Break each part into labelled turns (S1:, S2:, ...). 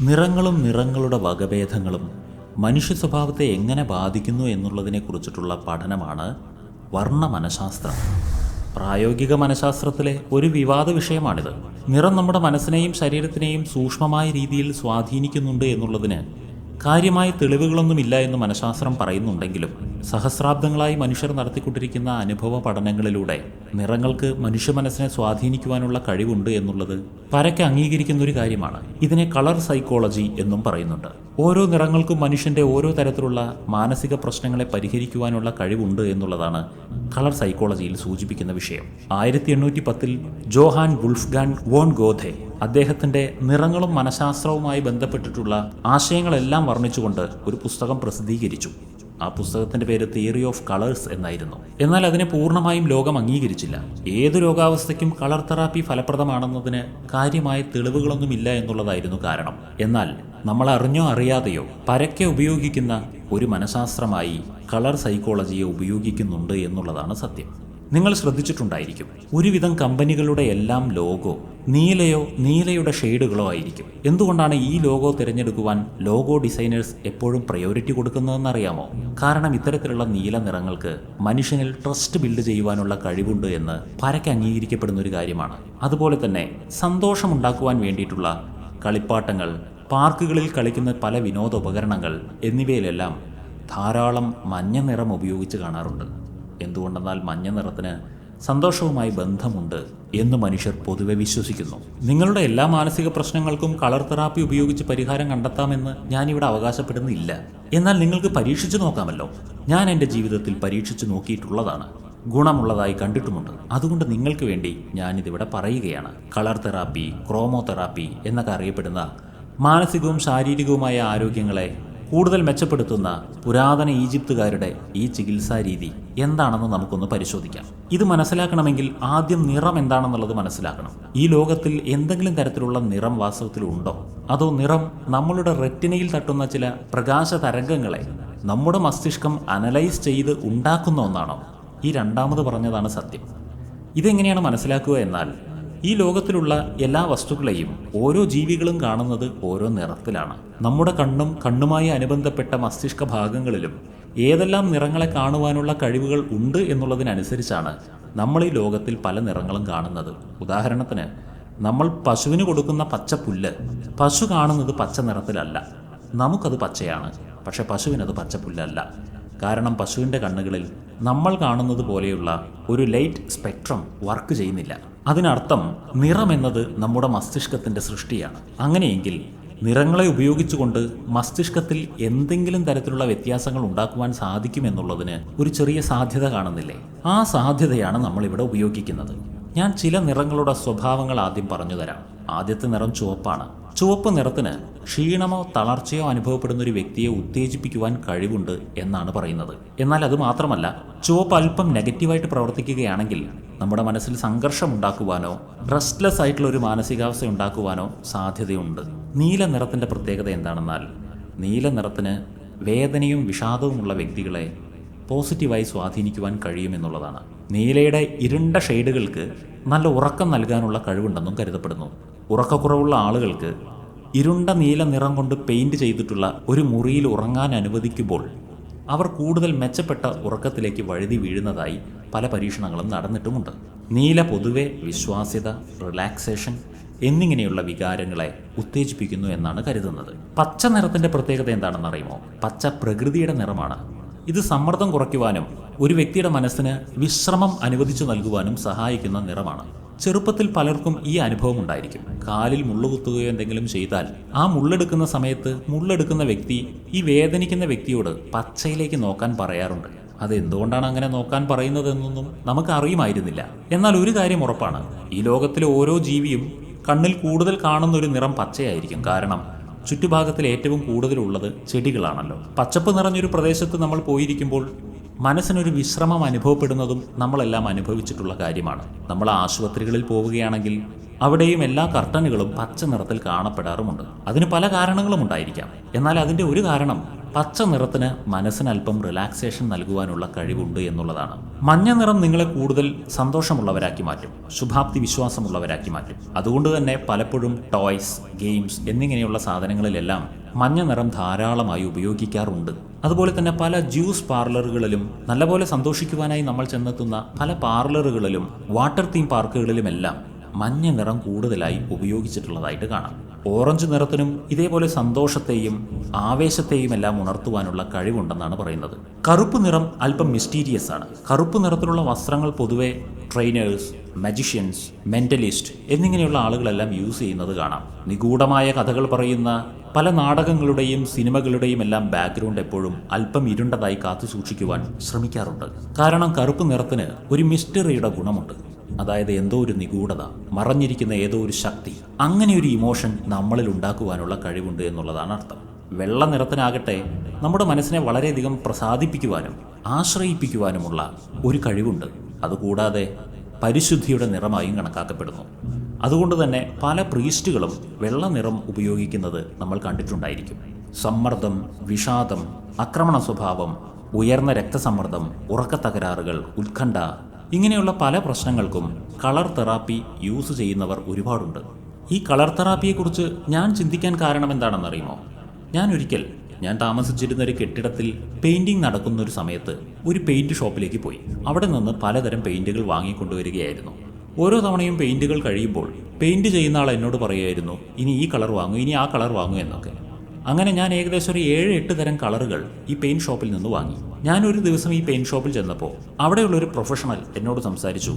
S1: നിറങ്ങളും നിറങ്ങളുടെ വകഭേദങ്ങളും മനുഷ്യ സ്വഭാവത്തെ എങ്ങനെ ബാധിക്കുന്നു എന്നുള്ളതിനെക്കുറിച്ചിട്ടുള്ള പഠനമാണ് വർണ മനഃശാസ്ത്രം പ്രായോഗിക മനഃശാസ്ത്രത്തിലെ ഒരു വിവാദ വിഷയമാണിത്. നിറം നമ്മുടെ മനസ്സിനെയും ശരീരത്തിനെയും സൂക്ഷ്മമായ രീതിയിൽ സ്വാധീനിക്കുന്നുണ്ട് എന്നുള്ളതിന് കാര്യമായ തെളിവുകളൊന്നുമില്ല എന്ന് മനഃശാസ്ത്രം പറയുന്നുണ്ടെങ്കിലും സഹസ്രാബ്ദങ്ങളായി മനുഷ്യർ നടത്തിക്കൊണ്ടിരിക്കുന്ന അനുഭവ പഠനങ്ങളിലൂടെ നിറങ്ങൾക്ക് മനുഷ്യ മനസ്സിനെ സ്വാധീനിക്കുവാനുള്ള കഴിവുണ്ട് എന്നുള്ളത് പരക്കെ അംഗീകരിക്കുന്ന ഒരു കാര്യമാണ്. ഇതിനെ കളർ സൈക്കോളജി എന്നും പറയുന്നുണ്ട്. ഓരോ നിറങ്ങൾക്കും മനുഷ്യന്റെ ഓരോ തരത്തിലുള്ള മാനസിക പ്രശ്നങ്ങളെ പരിഹരിക്കുവാനുള്ള കഴിവുണ്ട് എന്നുള്ളതാണ് കളർ സൈക്കോളജിയിൽ സൂചിപ്പിക്കുന്ന വിഷയം. ആയിരത്തി എണ്ണൂറ്റി പത്തിൽ ജോഹാൻ വുൾഫ്ഗാൻ വോൺ ഗോധെ അദ്ദേഹത്തിന്റെ നിറങ്ങളും മനഃശാസ്ത്രവുമായി ബന്ധപ്പെട്ടിട്ടുള്ള ആശയങ്ങളെല്ലാം വർണിച്ചുകൊണ്ട് ഒരു പുസ്തകം പ്രസിദ്ധീകരിച്ചു. ആ പുസ്തകത്തിന്റെ പേര് തിയറി ഓഫ് കളേഴ്സ് എന്നായിരുന്നു. എന്നാൽ അതിനെ പൂർണമായും ലോകം അംഗീകരിച്ചില്ല. ഏത് രോഗാവസ്ഥയ്ക്കും കളർ തെറാപ്പി ഫലപ്രദമാണെന്നതിന് കാര്യമായ തെളിവുകളൊന്നുമില്ല എന്നുള്ളതായിരുന്നു കാരണം. എന്നാൽ നമ്മൾ അറിഞ്ഞോ അറിയാതെയോ പരക്കെ ഉപയോഗിക്കുന്ന ഒരു മനഃശാസ്ത്രമായി കളർ സൈക്കോളജിയെ ഉപയോഗിക്കുന്നുണ്ട് എന്നുള്ളതാണ് സത്യം. നിങ്ങൾ ശ്രദ്ധിച്ചിട്ടുണ്ടായിരിക്കും. ഒരുവിധം കമ്പനികളുടെ എല്ലാം ലോഗോ നീലയോ നീലയുടെ ഷെയ്ഡുകളോ ആയിരിക്കും. എന്തുകൊണ്ടാണ് ഈ ലോഗോ തിരഞ്ഞെടുക്കുവാൻ ലോഗോ ഡിസൈനേഴ്സ് എപ്പോഴും പ്രയോറിറ്റി കൊടുക്കുന്നതെന്നറിയാമോ? കാരണം ഇത്തരത്തിലുള്ള നീല നിറങ്ങൾക്ക് മനുഷ്യനിൽ ട്രസ്റ്റ് ബിൽഡ് ചെയ്യുവാനുള്ള കഴിവുണ്ട് എന്ന് പരക്കെ അംഗീകരിക്കപ്പെടുന്ന ഒരു കാര്യമാണ്. അതുപോലെ തന്നെ സന്തോഷമുണ്ടാക്കുവാൻ വേണ്ടിയിട്ടുള്ള കളിപ്പാട്ടങ്ങൾ പാർക്കുകളിൽ കളിക്കുന്ന പല വിനോദോപകരണങ്ങൾ എന്നിവയിലെല്ലാം ധാരാളം മഞ്ഞ നിറം ഉപയോഗിച്ച് കാണാറുണ്ട്. എന്തുകൊണ്ടെന്നാൽ മഞ്ഞ നിറത്തിന് സന്തോഷവുമായി ബന്ധമുണ്ട് എന്ന് മനുഷ്യർ പൊതുവെ വിശ്വസിക്കുന്നു. നിങ്ങളുടെ എല്ലാ മാനസിക പ്രശ്നങ്ങൾക്കും കളർ തെറാപ്പി ഉപയോഗിച്ച് പരിഹാരം കണ്ടെത്താമെന്ന് ഞാനിവിടെ അവകാശപ്പെടുന്നില്ല. എന്നാൽ നിങ്ങൾക്ക് പരീക്ഷിച്ചു നോക്കാമല്ലോ. ഞാൻ എന്റെ ജീവിതത്തിൽ പരീക്ഷിച്ചു നോക്കിയിട്ടുള്ളതാണ്. ഗുണമുള്ളതായി കണ്ടിട്ടുമുണ്ട്. അതുകൊണ്ട് നിങ്ങൾക്ക് വേണ്ടി ഞാനിതിവിടെ പറയുകയാണ്. കളർ തെറാപ്പി ക്രോമോ തെറാപ്പി എന്നൊക്കെ അറിയപ്പെടുന്ന മാനസികവും ശാരീരികവുമായ ആരോഗ്യങ്ങളെ കൂടുതൽ മെച്ചപ്പെടുത്തുന്ന പുരാതന ഈജിപ്തുകാരുടെ ഈ ചികിത്സാ രീതി എന്താണെന്ന് നമുക്കൊന്ന് പരിശോധിക്കാം. ഇത് മനസ്സിലാക്കണമെങ്കിൽ ആദ്യം നിറം എന്താണെന്നുള്ളത് മനസ്സിലാക്കണം. ഈ ലോകത്തിൽ എന്തെങ്കിലും തരത്തിലുള്ള നിറം വാസ്തവത്തിൽ ഉണ്ടോ അതോ നിറം നമ്മളുടെ റെറ്റിനയിൽ തട്ടുന്ന ചില പ്രകാശ തരംഗങ്ങളെ നമ്മുടെ മസ്തിഷ്കം അനലൈസ് ചെയ്ത് ഉണ്ടാക്കുന്ന ഒന്നാണോ? ഈ രണ്ടാമത് പറഞ്ഞതാണ് സത്യം. ഇതെങ്ങനെയാണ് മനസ്സിലാക്കുക എന്നാൽ ഈ ലോകത്തിലുള്ള എല്ലാ വസ്തുക്കളെയും ഓരോ ജീവികളും കാണുന്നത് ഓരോ നിറത്തിലാണ്. നമ്മുടെ കണ്ണും കണ്ണുമായി അനുബന്ധപ്പെട്ട മസ്തിഷ്ക ഭാഗങ്ങളിലും ഏതെല്ലാം നിറങ്ങളെ കാണുവാനുള്ള കഴിവുകൾ ഉണ്ട് എന്നുള്ളതിനനുസരിച്ചാണ് നമ്മൾ ഈ ലോകത്തിൽ പല നിറങ്ങളും കാണുന്നത്. ഉദാഹരണത്തിന് നമ്മൾ പശുവിന് കൊടുക്കുന്ന പച്ച പുല്ല് പശു കാണുന്നത് പച്ച നിറത്തിലല്ല. നമുക്കത് പച്ചയാണ് പക്ഷെ പശുവിനത് പച്ച പുല്ലല്ല. കാരണം പശുവിന്റെ കണ്ണുകളിൽ നമ്മൾ കാണുന്നത് പോലെയുള്ള ഒരു ലൈറ്റ് സ്പെക്ട്രം വർക്ക് ചെയ്യുന്നില്ല. അതിനർത്ഥം നിറം എന്നത് നമ്മുടെ മസ്തിഷ്കത്തിന്റെ സൃഷ്ടിയാണ്. അങ്ങനെയെങ്കിൽ നിറങ്ങളെ ഉപയോഗിച്ചുകൊണ്ട് മസ്തിഷ്കത്തിൽ എന്തെങ്കിലും തരത്തിലുള്ള വ്യത്യാസങ്ങൾ ഉണ്ടാക്കുവാൻ സാധിക്കുമെന്നുള്ളതിന് ഒരു ചെറിയ സാധ്യത കാണുന്നില്ലേ? ആ സാധ്യതയാണ് നമ്മളിവിടെ ഉപയോഗിക്കുന്നത്. ഞാൻ ചില നിറങ്ങളുടെ സ്വഭാവങ്ങൾ ആദ്യം പറഞ്ഞുതരാം ആദ്യത്തെ നിറം ചുവപ്പാണ്. ചുവപ്പ് നിറത്തിന് ക്ഷീണമോ തളർച്ചയോ അനുഭവപ്പെടുന്ന ഒരു വ്യക്തിയെ ഉത്തേജിപ്പിക്കുവാൻ കഴിവുണ്ട് എന്നാണ് പറയുന്നത്. എന്നാൽ അത് മാത്രമല്ല ചുവപ്പ് അല്പം നെഗറ്റീവായിട്ട് പ്രവർത്തിക്കുകയാണെങ്കിൽ നമ്മുടെ മനസ്സിൽ സംഘർഷം ഉണ്ടാക്കുവാനോ റെസ്റ്റ്ലെസ് ആയിട്ടുള്ള ഒരു മാനസികാവസ്ഥ ഉണ്ടാക്കുവാനോ സാധ്യതയുണ്ട്. നീല നിറത്തിന്റെ പ്രത്യേകത എന്താണെന്നാൽ നീല നിറത്തിന് വേദനയും വിഷാദവുമുള്ള വ്യക്തികളെ പോസിറ്റീവായി സ്വാധീനിക്കുവാൻ കഴിയുമെന്നുള്ളതാണ് നീലയുടെ ഇരുണ്ട ഷെയ്ഡുകൾക്ക് നല്ല ഉറക്കം നൽകാനുള്ള കഴിവുണ്ടെന്നും കരുതപ്പെടുന്നു. ഉറക്കക്കുറവുള്ള ആളുകൾക്ക് ഇരുണ്ട നീല നിറം കൊണ്ട് പെയിന്റ് ചെയ്തിട്ടുള്ള ഒരു മുറിയിൽ ഉറങ്ങാൻ അനുവദിക്കുമ്പോൾ അവർ കൂടുതൽ മെച്ചപ്പെട്ട ഉറക്കത്തിലേക്ക് വഴുതി വീഴുന്നതായി പല പരീക്ഷണങ്ങളും നടന്നിട്ടുമുണ്ട്. നീല പൊതുവെ വിശ്വാസ്യത റിലാക്സേഷൻ എന്നിങ്ങനെയുള്ള വികാരങ്ങളെ ഉത്തേജിപ്പിക്കുന്നു എന്നാണ് കരുതുന്നത്. പച്ച നിറത്തിന്റെ പ്രത്യേകത എന്താണെന്ന് അറിയുമോ? പച്ച പ്രകൃതിയുടെ നിറമാണ്. ഇത് സമ്മർദ്ദം കുറയ്ക്കുവാനും ഒരു വ്യക്തിയുടെ മനസ്സിന് വിശ്രമം അനുവദിച്ചു നൽകുവാനും സഹായിക്കുന്ന നിറമാണ്. ചെറുപ്പത്തിൽ പലർക്കും ഈ അനുഭവം ഉണ്ടായിരിക്കും കാലിൽ മുള്ളുകുത്തുകയോ എന്തെങ്കിലും ചെയ്താൽ ആ മുള്ളെടുക്കുന്ന സമയത്ത് മുള്ളെടുക്കുന്ന വ്യക്തി ഈ വേദനിക്കുന്ന വ്യക്തിയോട് പച്ചയിലേക്ക് നോക്കാൻ പറയാറുണ്ട്. അത് എന്തുകൊണ്ടാണ് അങ്ങനെ നോക്കാൻ പറയുന്നതെന്നൊന്നും നമുക്ക് അറിയുമായിരുന്നില്ല. എന്നാൽ ഒരു കാര്യം ഉറപ്പാണ്. ഈ ലോകത്തിലെ ഓരോ ജീവിയും കണ്ണിൽ കൂടുതൽ കാണുന്ന ഒരു നിറം പച്ചയായിരിക്കും. കാരണം ചുറ്റുഭാഗത്തിൽ ഏറ്റവും കൂടുതലുള്ളത് ചെടികളാണല്ലോ. പച്ചപ്പ് നിറഞ്ഞൊരു പ്രദേശത്ത് നമ്മൾ പോയിരിക്കുമ്പോൾ മനസ്സിനൊരു വിശ്രമം അനുഭവപ്പെടുന്നതും നമ്മളെല്ലാം അനുഭവിച്ചിട്ടുള്ള കാര്യമാണ്. നമ്മൾ ആശുപത്രികളിൽ പോവുകയാണെങ്കിൽ അവിടെയും എല്ലാ കർട്ടനുകളും പച്ച നിറത്തിൽ കാണപ്പെടാറുമുണ്ട്. അതിന് പല കാരണങ്ങളും ഉണ്ടായിരിക്കാം. എന്നാൽ അതിന്റെ ഒരു കാരണം പച്ച നിറത്തിന് മനസ്സിന് അല്പം റിലാക്സേഷൻ നൽകുവാനുള്ള കഴിവുണ്ട് എന്നുള്ളതാണ്. മഞ്ഞ നിറം നിങ്ങളെ കൂടുതൽ സന്തോഷമുള്ളവരാക്കി മാറ്റും. ശുഭാപ്തി വിശ്വാസമുള്ളവരാക്കി മാറ്റും. അതുകൊണ്ട് തന്നെ പലപ്പോഴും ടോയ്സ് ഗെയിംസ് എന്നിങ്ങനെയുള്ള സാധനങ്ങളിലെല്ലാം മഞ്ഞ നിറം ധാരാളമായി ഉപയോഗിക്കാറുണ്ട്. അതുപോലെ തന്നെ പല ജ്യൂസ് പാർലറുകളിലും നല്ലപോലെ സന്തോഷിക്കുവാനായി നമ്മൾ ചെന്നെത്തുന്ന പല പാർലറുകളിലും വാട്ടർ തീം പാർക്കുകളിലുമെല്ലാം മഞ്ഞ നിറം കൂടുതലായി ഉപയോഗിച്ചിട്ടുള്ളതായിട്ട് കാണാം. ഓറഞ്ച് നിറത്തിനും ഇതേപോലെ സന്തോഷത്തെയും ആവേശത്തെയും എല്ലാം ഉണർത്തുവാനുള്ള കഴിവുണ്ടെന്നാണ് പറയുന്നത്. കറുപ്പ് നിറം അല്പം മിസ്റ്റീരിയസ് ആണ്. കറുപ്പ് നിറത്തിലുള്ള വസ്ത്രങ്ങൾ പൊതുവെ ട്രെയിനേഴ്സ് മജിഷ്യൻസ് മെന്റലിസ്റ്റ് എന്നിങ്ങനെയുള്ള ആളുകളെല്ലാം യൂസ് ചെയ്യുന്നത് കാണാം. നിഗൂഢമായ കഥകൾ പറയുന്ന പല നാടകങ്ങളുടെയും സിനിമകളുടെയും എല്ലാം ബാക്ക്ഗ്രൗണ്ട് എപ്പോഴും അല്പം ഇരുണ്ടതായി കാത്തു സൂക്ഷിക്കുവാൻ ശ്രമിക്കാറുണ്ട്. കാരണം കറുപ്പ് നിറത്തിന് ഒരു മിസ്റ്ററിയുടെ ഗുണമുണ്ട്. അതായത് എന്തോ ഒരു നിഗൂഢത മറഞ്ഞിരിക്കുന്ന ഏതോ ഒരു ശക്തി അങ്ങനെ ഒരു ഇമോഷൻ നമ്മളിൽ ഉണ്ടാക്കുവാനുള്ള കഴിവുണ്ട് എന്നുള്ളതാണ് അർത്ഥം. വെള്ള നിറത്തിനാകട്ടെ നമ്മുടെ മനസ്സിനെ വളരെയധികം പ്രസാദിപ്പിക്കുവാനും ആശ്രയിപ്പിക്കുവാനുമുള്ള ഒരു കഴിവുണ്ട്. അതുകൂടാതെ പരിശുദ്ധിയുടെ നിറമായും കണക്കാക്കപ്പെടുന്നു. അതുകൊണ്ട് തന്നെ പല പ്രീസ്റ്റുകളും വെള്ള നിറം ഉപയോഗിക്കുന്നത് നമ്മൾ കണ്ടിട്ടുണ്ടായിരിക്കും. സമ്മർദ്ദം വിഷാദം ആക്രമണ സ്വഭാവം ഉയർന്ന രക്തസമ്മർദ്ദം ഉറക്കത്തകരാറുകൾ ഉത്കണ്ഠ ഇങ്ങനെയുള്ള പല പ്രശ്നങ്ങൾക്കും കളർ തെറാപ്പി യൂസ് ചെയ്യുന്നവർ ഒരുപാടുണ്ട്. ഈ കളർ തെറാപ്പിയെക്കുറിച്ച് ഞാൻ ചിന്തിക്കാൻ കാരണം എന്താണെന്നറിയുമോ ഞാൻ ഒരിക്കൽ ഞാൻ താമസിച്ചിരുന്ന ഒരു കെട്ടിടത്തിൽ പെയിന്റിംഗ് നടക്കുന്ന ഒരു സമയത്ത് ഒരു പെയിന്റ് ഷോപ്പിലേക്ക് പോയി. അവിടെ നിന്ന് പലതരം പെയിന്റുകൾ വാങ്ങിക്കൊണ്ടുവരികയായിരുന്നു. ഓരോ തവണയും പെയിന്റുകൾ കഴിയുമ്പോൾ പെയിന്റ് ചെയ്യുന്ന ആൾ എന്നോട് പറയുമായിരുന്നു ഇനി ഈ കളർ വാങ്ങൂ ഇനി ആ കളർ വാങ്ങൂ എന്നൊക്കെ. അങ്ങനെ ഞാൻ ഏകദേശം ഒരു ഏഴ് എട്ട് തരം കളറുകൾ ഈ പെയിന്റ് ഷോപ്പിൽ നിന്ന് വാങ്ങി. ഞാൻ ഒരു ദിവസം ഈ പെയിന്റ് ഷോപ്പിൽ ചെന്നപ്പോൾ അവിടെയുള്ള ഒരു പ്രൊഫഷണൽ എന്നോട് സംസാരിച്ചു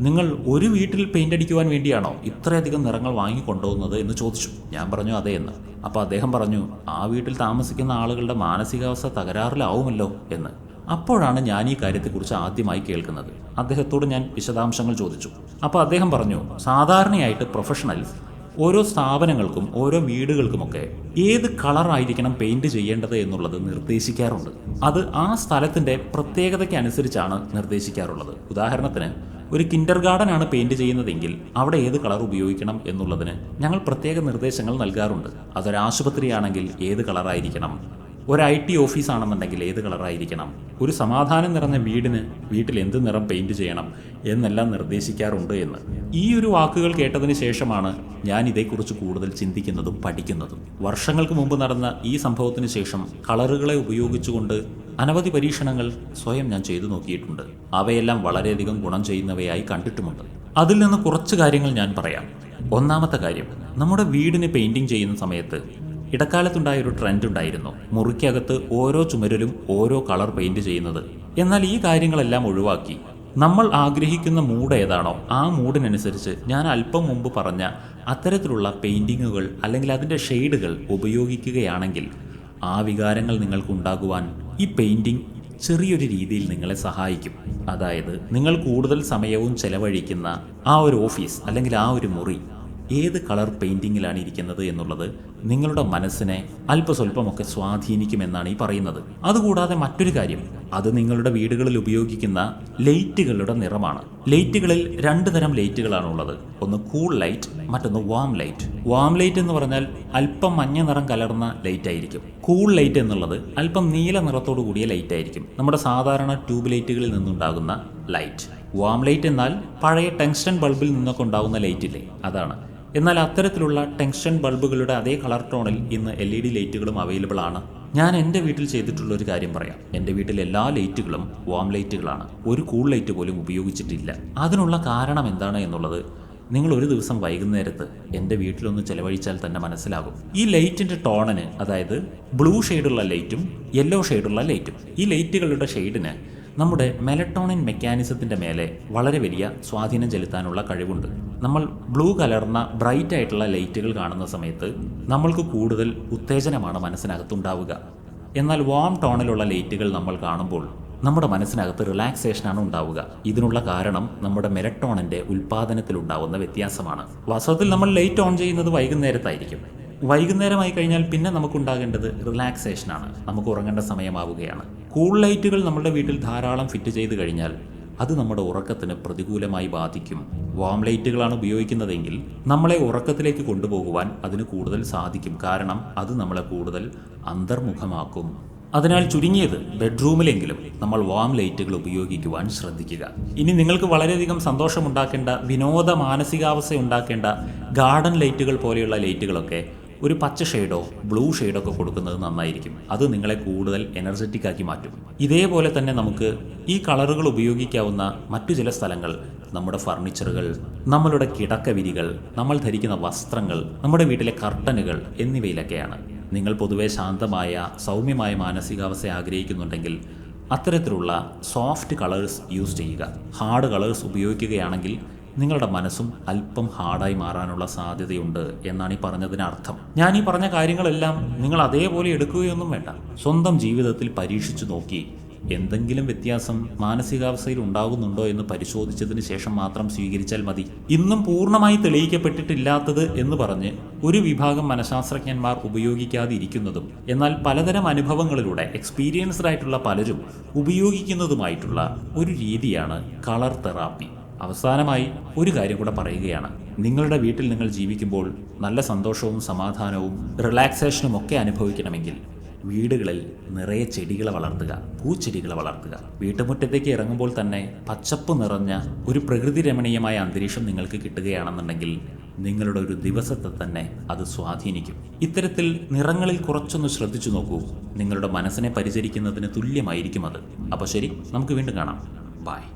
S1: നിങ്ങൾ ഒരു വീട്ടിൽ പെയിന്റ് അടിക്കുവാൻ വേണ്ടിയാണോ ഇത്രയധികം നിറങ്ങൾ വാങ്ങിക്കൊണ്ടുപോകുന്നത് എന്ന് ചോദിച്ചു. ഞാൻ പറഞ്ഞു അതെ എന്ന്. അപ്പോൾ അദ്ദേഹം പറഞ്ഞു ആ വീട്ടിൽ താമസിക്കുന്ന ആളുകളുടെ മാനസികാവസ്ഥ തകരാറിലാവുമല്ലോ എന്ന്. അപ്പോഴാണ് ഞാൻ ഈ കാര്യത്തെക്കുറിച്ച് ആദ്യമായി കേൾക്കുന്നത്. അദ്ദേഹത്തോട് ഞാൻ വിശദാംശങ്ങൾ ചോദിച്ചു. അപ്പോൾ അദ്ദേഹം പറഞ്ഞു സാധാരണയായിട്ട് പ്രൊഫഷണൽസ് ഓരോ സ്ഥാപനങ്ങൾക്കും ഓരോ വീടുകൾക്കുമൊക്കെ ഏത് കളറായിരിക്കണം പെയിന്റ് ചെയ്യേണ്ടത് എന്നുള്ളത് നിർദ്ദേശിക്കാറുണ്ട്. അത് ആ സ്ഥലത്തിന്റെ പ്രത്യേകതയ്ക്ക് അനുസരിച്ചാണ് നിർദ്ദേശിക്കാറുള്ളത്. ഉദാഹരണത്തിന് ഒരു കിൻഡർ ഗാർഡൻ ആണ് പെയിന്റ് ചെയ്യുന്നതെങ്കിൽ അവിടെ ഏത് കളർ ഉപയോഗിക്കണം എന്നുള്ളതിന് ഞങ്ങൾ പ്രത്യേക നിർദ്ദേശങ്ങൾ നൽകാറുണ്ട്. അതൊരാശുപത്രിയാണെങ്കിൽ ഏത് കളറായിരിക്കണം? ഒരു ഐ ടി ഓഫീസാണെന്നുണ്ടെങ്കിൽ ഏത് കളറായിരിക്കണം? ഒരു സമാധാനം നിറഞ്ഞ വീടിന് വീട്ടിൽ എന്ത് നിറം പെയിന്റ് ചെയ്യണം എന്നെല്ലാം നിർദ്ദേശിക്കാറുണ്ട് എന്ന്. ഈ ഒരു വാക്കുകൾ കേട്ടതിന് ശേഷമാണ് ഞാൻ ഇതേക്കുറിച്ച് കൂടുതൽ ചിന്തിക്കുന്നതും പഠിക്കുന്നതും. വർഷങ്ങൾക്ക് മുമ്പ് നടന്ന ഈ സംഭവത്തിന് ശേഷം കളറുകളെ ഉപയോഗിച്ചുകൊണ്ട് അനവധി പരീക്ഷണങ്ങൾ സ്വയം ഞാൻ ചെയ്തു നോക്കിയിട്ടുണ്ട്. അവയെല്ലാം വളരെയധികം ഗുണം ചെയ്യുന്നവയായി കണ്ടിട്ടുമുണ്ട്. അതിൽ നിന്ന് കുറച്ച് കാര്യങ്ങൾ ഞാൻ പറയാം. ഒന്നാമത്തെ കാര്യം നമ്മുടെ വീടിന് പെയിന്റിംഗ് ചെയ്യുന്ന സമയത്ത് ഇടക്കാലത്തുണ്ടായ ഒരു ട്രെൻഡ് ഉണ്ടായിരുന്നു മുറിക്കകത്ത് ഓരോ ചുമരിലും ഓരോ കളർ പെയിന്റ് ചെയ്യുന്നത്. എന്നാൽ ഈ കാര്യങ്ങളെല്ലാം ഒഴിവാക്കി. നമ്മൾ ആഗ്രഹിക്കുന്ന മൂഡ് ഏതാണോ ആ മൂഡിനനുസരിച്ച് ഞാൻ അല്പം മുമ്പ് പറഞ്ഞ അത്തരത്തിലുള്ള പെയിന്റിങ്ങുകൾ അല്ലെങ്കിൽ അതിന്റെ ഷെയ്ഡുകൾ ഉപയോഗിക്കുകയാണെങ്കിൽ ആ വികാരങ്ങൾ നിങ്ങൾക്കുണ്ടാകുവാൻ ഈ പെയിന്റിംഗ് ചെറിയൊരു രീതിയിൽ നിങ്ങളെ സഹായിക്കും. അതായത് നിങ്ങൾ കൂടുതൽ സമയവും ചെലവഴിക്കുന്ന ആ ഒരു ഓഫീസ് അല്ലെങ്കിൽ ആ ഒരു മുറി ഏത് കളർ പെയിന്റിങ്ങിലാണ് ഇരിക്കുന്നത് എന്നുള്ളത് നിങ്ങളുടെ മനസ്സിനെ അല്പസ്വല്പമൊക്കെ സ്വാധീനിക്കുമെന്നാണ് ഈ പറയുന്നത്. അതുകൂടാതെ മറ്റൊരു കാര്യം അത് നിങ്ങളുടെ വീടുകളിൽ ഉപയോഗിക്കുന്ന ലൈറ്റുകളുടെ നിറമാണ്. ലൈറ്റുകളിൽ രണ്ട് തരം ലൈറ്റുകളാണ് ഉള്ളത്. ഒന്ന് കൂൾ ലൈറ്റ് മറ്റൊന്ന് വാം ലൈറ്റ്. വാം ലൈറ്റ് എന്ന് പറഞ്ഞാൽ അല്പം മഞ്ഞ നിറം കലർന്ന ലൈറ്റ് ആയിരിക്കും കൂൾ ലൈറ്റ് എന്നുള്ളത് അല്പം നീല നിറത്തോടു കൂടിയ ലൈറ്റ് ആയിരിക്കും നമ്മുടെ സാധാരണ ട്യൂബ് ലൈറ്റുകളിൽ നിന്നുണ്ടാകുന്ന ലൈറ്റ്. വാം ലൈറ്റ് എന്നാൽ പഴയ ടെങ്സ്റ്റൺ ബൾബിൽ നിന്നൊക്കെ ഉണ്ടാകുന്ന ലൈറ്റ് ഇല്ലേ അതാണ്. എന്നാൽ അത്തരത്തിലുള്ള ടെങ്ഷൻ ബൾബുകളുടെ അതേ കളർ ടോണിൽ ഇന്ന് എൽ ഇ ഡി ലൈറ്റുകളും അവൈലബിൾ ആണ്. ഞാൻ എന്റെ വീട്ടിൽ ചെയ്തിട്ടുള്ള ഒരു കാര്യം പറയാം. എന്റെ വീട്ടിൽ എല്ലാ ലൈറ്റുകളും വാം ലൈറ്റുകളാണ്. ഒരു കൂൾ ലൈറ്റ് പോലും ഉപയോഗിച്ചിട്ടില്ല. അതിനുള്ള കാരണം എന്താണ് എന്നുള്ളത് നിങ്ങൾ ഒരു ദിവസം വൈകുന്നേരത്ത് എന്റെ വീട്ടിലൊന്ന് ചെലവഴിച്ചാൽ തന്നെ മനസ്സിലാകും. ഈ ലൈറ്റിന്റെ ടോണിന് അതായത് ബ്ലൂ ഷെയ്ഡുള്ള ലൈറ്റും യെല്ലോ ഷെയ്ഡുള്ള ലൈറ്റും ഈ ലൈറ്റുകളുടെ ഷെയ്ഡിന് നമ്മുടെ മെലട്ടോണിൻ മെക്കാനിസത്തിന്റെ മേലെ വളരെ വലിയ സ്വാധീനം ചെലുത്താനുള്ള കഴിവുണ്ട്. നമ്മൾ ബ്ലൂ കലർന്ന ബ്രൈറ്റ് ആയിട്ടുള്ള ലൈറ്റുകൾ കാണുന്ന സമയത്ത് നമ്മൾക്ക് കൂടുതൽ ഉത്തേജനമാണ് മനസ്സിനകത്തുണ്ടാവുക എന്നാൽ വാം ടോണിലുള്ള ലൈറ്റുകൾ നമ്മൾ കാണുമ്പോൾ നമ്മുടെ മനസ്സിനകത്ത് റിലാക്സേഷനാണ് ഉണ്ടാവുക. ഇതിനുള്ള കാരണം നമ്മുടെ മെലട്ടോണിന്റെ ഉൽപ്പാദനത്തിലുണ്ടാവുന്ന വ്യത്യാസമാണ്. വാസ്തവത്തിൽ നമ്മൾ ലൈറ്റ് ഓൺ ചെയ്യുന്നത് വൈകുന്നേരത്തായിരിക്കും. വൈകുന്നേരമായി കഴിഞ്ഞാൽ പിന്നെ നമുക്കുണ്ടാകേണ്ടത് റിലാക്സേഷനാണ്. നമുക്ക് ഉറങ്ങേണ്ട സമയമാവുകയാണ്. കൂൾ ലൈറ്റുകൾ നമ്മുടെ വീട്ടിൽ ധാരാളം ഫിറ്റ് ചെയ്ത് കഴിഞ്ഞാൽ അത് നമ്മുടെ ഉറക്കത്തിന് പ്രതികൂലമായി ബാധിക്കും. വാം ലൈറ്റുകളാണ് ഉപയോഗിക്കുന്നതെങ്കിൽ നമ്മളെ ഉറക്കത്തിലേക്ക് കൊണ്ടുപോകുവാൻ അതിന് കൂടുതൽ സാധിക്കും. കാരണം അത് നമ്മളെ കൂടുതൽ അന്തർമുഖമാക്കും. അതിനാൽ ചുരുങ്ങിയത് ബെഡ്റൂമിലെങ്കിലും നമ്മൾ വാം ലൈറ്റുകൾ ഉപയോഗിക്കുവാൻ ശ്രദ്ധിക്കുക. ഇനി നിങ്ങൾക്ക് വളരെയധികം സന്തോഷമുണ്ടാക്കേണ്ട വിനോദ മാനസികാവസ്ഥ ഉണ്ടാക്കേണ്ട ഗാർഡൻ ലൈറ്റുകൾ പോലെയുള്ള ലൈറ്റുകളൊക്കെ ഒരു പച്ച ഷെയ്ഡോ ബ്ലൂ ഷെയ്ഡോ ഒക്കെ കൊടുക്കുന്നത് നന്നായിരിക്കും. അത് നിങ്ങളെ കൂടുതൽ എനർജറ്റിക് ആക്കി മാറ്റും. ഇതേപോലെ തന്നെ നമുക്ക് ഈ കളറുകൾ ഉപയോഗിക്കാവുന്ന മറ്റു ചില സ്ഥലങ്ങൾ നമ്മുടെ ഫർണിച്ചറുകൾ നമ്മളുടെ കിടക്ക കിടക്കവിരികൾ നമ്മൾ ധരിക്കുന്ന വസ്ത്രങ്ങൾ നമ്മുടെ വീട്ടിലെ കർട്ടനുകൾ എന്നിവയിലൊക്കെയാണ്. നിങ്ങൾ പൊതുവെ ശാന്തമായ സൗമ്യമായ മാനസികാവസ്ഥ ആഗ്രഹിക്കുന്നുണ്ടെങ്കിൽ അത്തരത്തിലുള്ള സോഫ്റ്റ് കളേഴ്സ് യൂസ് ചെയ്യുക. ഹാർഡ് കളേഴ്സ് ഉപയോഗിക്കുകയാണെങ്കിൽ നിങ്ങളുടെ മനസ്സും അല്പം ഹാർഡായി മാറാനുള്ള സാധ്യതയുണ്ട് എന്നാണ് ഈ പറഞ്ഞതിന് അർത്ഥം. ഞാൻ ഈ പറഞ്ഞ കാര്യങ്ങളെല്ലാം നിങ്ങൾ അതേപോലെ എടുക്കുകയൊന്നും വേണ്ട. സ്വന്തം ജീവിതത്തിൽ പരീക്ഷിച്ചു നോക്കി. എന്തെങ്കിലും വ്യത്യാസം മാനസികാവസ്ഥയിൽ ഉണ്ടാകുന്നുണ്ടോ എന്ന് പരിശോധിച്ചതിന് ശേഷം മാത്രം സ്വീകരിച്ചാൽ മതി. ഇന്നും പൂർണമായി തെളിയിക്കപ്പെട്ടിട്ടില്ലാത്തത് എന്ന് പറഞ്ഞ് ഒരു വിഭാഗം മനഃശാസ്ത്രജ്ഞന്മാർ ഉപയോഗിക്കാതിരിക്കുന്നതും എന്നാൽ പലതരം അനുഭവങ്ങളിലൂടെ എക്സ്പീരിയൻസ്ഡ് ആയിട്ടുള്ള പലരും ഉപയോഗിക്കുന്നതുമായിട്ടുള്ള ഒരു രീതിയാണ് കളർ തെറാപ്പി. അവസാനമായി ഒരു കാര്യം കൂടെ പറയുകയാണ്. നിങ്ങളുടെ വീട്ടിൽ നിങ്ങൾ ജീവിക്കുമ്പോൾ നല്ല സന്തോഷവും സമാധാനവും റിലാക്സേഷനും ഒക്കെ അനുഭവിക്കണമെങ്കിൽ വീടുകളിൽ നിറയെ ചെടികളെ വളർത്തുക പൂച്ചെടികളെ വളർത്തുക. വീട്ടുമുറ്റത്തേക്ക് ഇറങ്ങുമ്പോൾ തന്നെ പച്ചപ്പ് നിറഞ്ഞ ഒരു പ്രകൃതി രമണീയമായ അന്തരീക്ഷം നിങ്ങൾക്ക് കിട്ടുകയാണെന്നുണ്ടെങ്കിൽ നിങ്ങളുടെ ഒരു ദിവസത്തെ തന്നെ അത് സ്വാധീനിക്കും. ഇത്തരത്തിൽ നിറങ്ങളിൽ കുറച്ചൊന്ന് ശ്രദ്ധിച്ചു നോക്കൂ. നിങ്ങളുടെ മനസ്സിനെ പരിചരിക്കുന്നതിന് തുല്യമായിരിക്കും അത്. അപ്പോൾ ശരി നമുക്ക് വീണ്ടും കാണാം. ബൈ